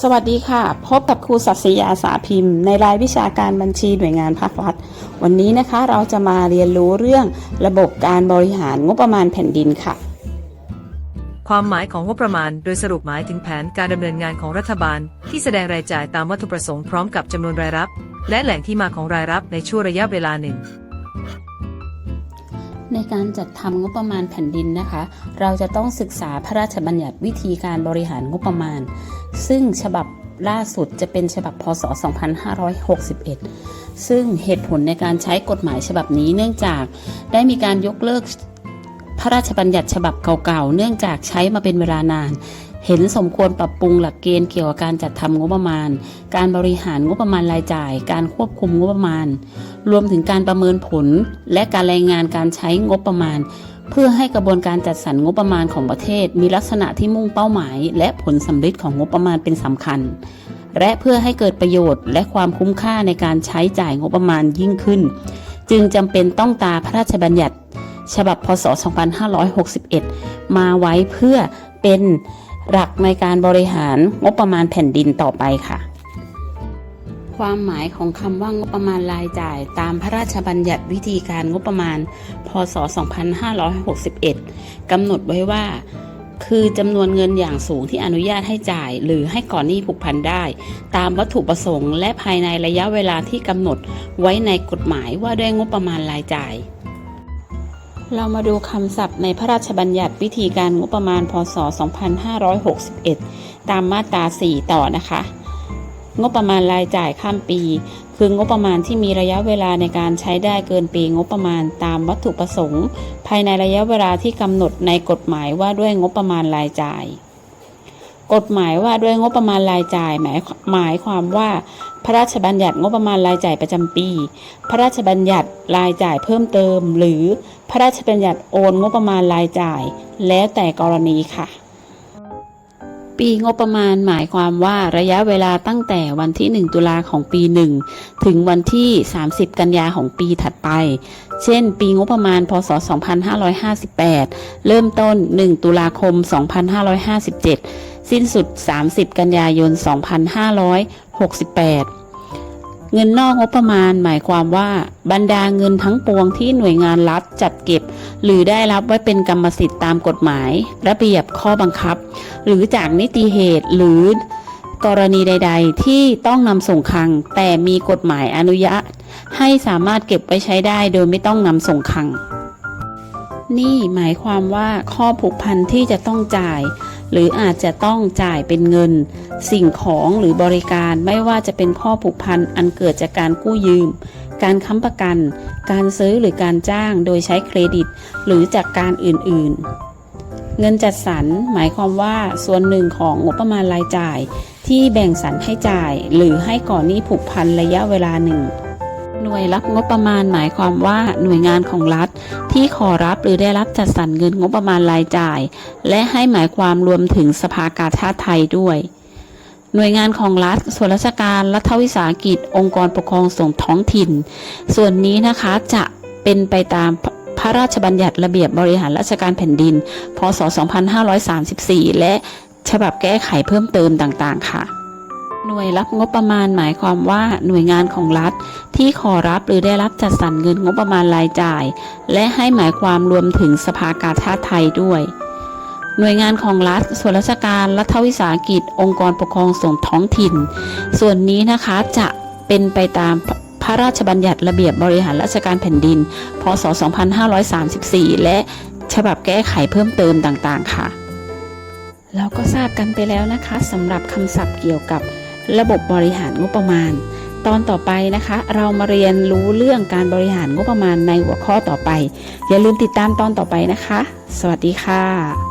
สวัสดีค่ะ พบกับครูศักดิ์ศรียาสาพิมพ์ ในรายวิชาการบัญชีหน่วยงานภาครัฐ วันนี้นะคะเราจะมาเรียนรู้เรื่องระบบการบริหารงบประมาณแผ่นดินค่ะ ความหมายของงบประมาณ โดยสรุปหมายถึงแผนการดำเนินงานของรัฐบาล ที่แสดงรายจ่ายตามวัตถุประสงค์พร้อมกับจำนวนรายรับ และแหล่งที่มาของรายรับในช่วงระยะเวลาหนึ่ง ในการจัดทำงบประมาณแผ่นดินนะคะ เราจะต้องศึกษาพระราชบัญญัติวิธีการบริหารงบประมาณ ซึ่งฉบับล่าสุดจะเป็นฉบับพศ 2561 ซึ่งเหตุผลในการใช้กฎหมายฉบับนี้เนื่องจากได้มีการยกเลิกพระราชบัญญัติฉบับเก่าๆ เนื่องจากใช้มาเป็นเวลานาน เห็นสมควรปรับปรุงหลักเกณฑ์เกี่ยวกับการจัดทำงบประมาณ การบริหารงบประมาณรายจ่าย การควบคุมงบประมาณ รวมถึงการประเมินผล และการรายงานการใช้งบประมาณ เพื่อให้กระบวนการจัดสรรงบประมาณของประเทศ มีลักษณะที่มุ่งเป้าหมาย และผลสำเร็จของงบประมาณเป็นสำคัญ และเพื่อให้เกิดประโยชน์ และความคุ้มค่าในการใช้จ่ายงบประมาณยิ่งขึ้น จึงจำเป็นต้องตาพระราชบัญญัติ ฉบับพศ 2561 มาไว้เพื่อเป็น หลักในการบริหารงบประมาณแผ่นดินต่อไปค่ะ ความหมายของคำว่างบประมาณรายจ่าย ตามพระราชบัญญัติวิธีการงบประมาณ พศ 2561กำหนดไว้ว่าคือจำนวนเงินอย่างสูงที่อนุญาตให้จ่าย หรือให้ก่อนหนี้ผูกพันได้ ตามวัตถุประสงค์ และภายในระยะเวลาที่กำหนดไว้ในกฎหมายว่าด้วยงบประมาณรายจ่าย เรามาดูคำศัพท์ในพระราชบัญญัติวิธีการงบประมาณ พศ 2561 ตามมาตรา 4 ต่อนะคะ งบประมาณรายจ่ายข้ามปี คืองบประมาณที่มีระยะเวลาในการใช้ได้เกินปีงบประมาณตามวัตถุประสงค์ ภายในระยะเวลาที่กำหนดในกฎหมายว่าด้วยงบประมาณรายจ่าย กฎหมายว่าด้วยงบประมาณรายจ่ายหมายหมายความว่า พระราชบัญญัติงบประมาณรายจ่ายประจำปี พระราชบัญญัติรายจ่ายเพิ่มเติม หรือพระราชบัญญัติโอนงบประมาณรายจ่าย แล้วแต่กรณีค่ะ ปีงบประมาณหมายความว่าระยะเวลาตั้งแต่วันที่ 1 ตุลาของปีหนึ่งถึงวันที่ 30 กันยาของปีถัดไป เช่น ปีงบประมาณ พศ 2558 เริ่มต้น 1 ตุลาคม 2557 สิ้นสุด 30 กันยายน 2568 เงินนอกงบประมาณหมายความว่า บรรดาเงินทั้งปวงที่หน่วยงานรัฐจัดเก็บ หรือได้รับไว้เป็นกรรมสิทธิ์ตามกฎหมาย ระเบียบข้อบังคับ หรือจากนิติเหตุหรือกรณีใด ๆ ที่ต้องนำส่งคลัง แต่มีกฎหมายอนุญาตให้สามารถเก็บไว้ใช้ได้โดยไม่ต้องนำส่งคลัง นี่หมายความว่าข้อผูกพันที่จะต้องจ่าย หรืออาจจะต้องจ่ายเป็นเงิน สิ่งของหรือบริการไม่ว่าจะเป็นข้อผูกพันอันเกิดจากการกู้ยืม การค้ำประกัน การซื้อหรือการจ้างโดยใช้เครดิต หรือจากการอื่นๆ เงินจัดสรรหมายความว่าส่วนหนึ่งของงบประมาณรายจ่าย ที่แบ่งสรรให้จ่าย หรือให้ก่อนหนี้ผูกพันระยะเวลาหนึ่งหน่วยรับงบประมาณหมายความว่าหน่วยงานของรัฐ ที่ขอรับหรือได้รับจัดสรรเงินงบประมาณรายจ่าย และให้หมายความรวมถึงสภากาชาติไทยด้วย หน่วยงานของรัฐ ส่วนราชการ รัฐวิสาหกิจ องค์กรปกครองส่งท้องถิ่น ส่วนนี้นะคะจะเป็นไปตามพระราชบัญญัติระเบียบบริหารราชการแผ่นดิน พศ 2534 และฉบับแก้ไขเพิ่มเติมต่างๆ ค่ะ หน่วยรับงบประมาณหมายความว่าหน่วยงานของรัฐ ที่ขอรับหรือได้รับจัดสรรเงินงบประมาณรายจ่าย และให้หมายความรวมถึงสภากาชาติไทยด้วย หน่วยงานของรัฐ ส่วนราชการ รัฐวิสาหกิจ องค์กรปกครองส่งท้องถิ่น ส่วนนี้นะคะจะเป็นไปตามพระราชบัญญัติระเบียบบริหารราชการแผ่นดิน พศ 2534 และฉบับแก้ไขเพิ่มเติมต่างๆ ค่ะ เราก็ทราบกันไปแล้วนะคะสำหรับคำศัพท์เกี่ยวกับระบบบริหารงบประมาณ ตอนต่อไปนะคะ เรามาเรียนรู้เรื่องการบริหารงบประมาณในหัวข้อต่อไป อย่าลืมติดตามตอนต่อไปนะคะ สวัสดีค่ะ